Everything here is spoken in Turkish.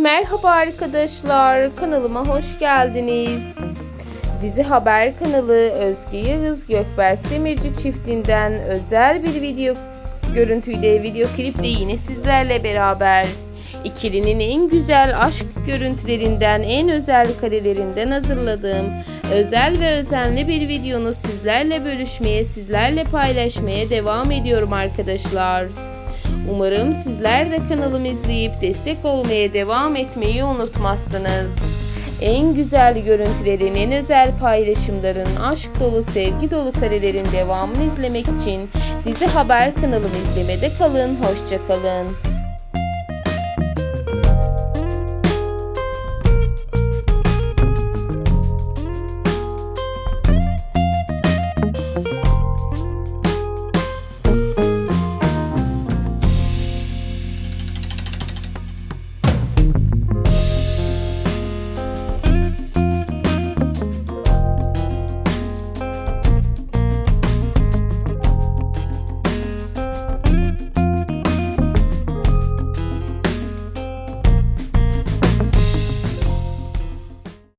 Merhaba arkadaşlar, kanalıma hoş geldiniz. Dizi Haber kanalı Özge Yağız Gökberk Demirci çiftinden özel bir video görüntüyle video kliple yine sizlerle beraber. İkilinin en güzel aşk görüntülerinden, en özel karelerinden hazırladığım özel ve özenli bir videonu sizlerle bölüşmeye, sizlerle paylaşmaya devam ediyorum arkadaşlar. Umarım sizler de kanalımı izleyip destek olmaya devam etmeyi unutmazsınız. En güzel görüntülerin, en özel paylaşımların, aşk dolu, sevgi dolu karelerin devamını izlemek için dizi haber kanalımı izlemede kalın. Hoşça kalın.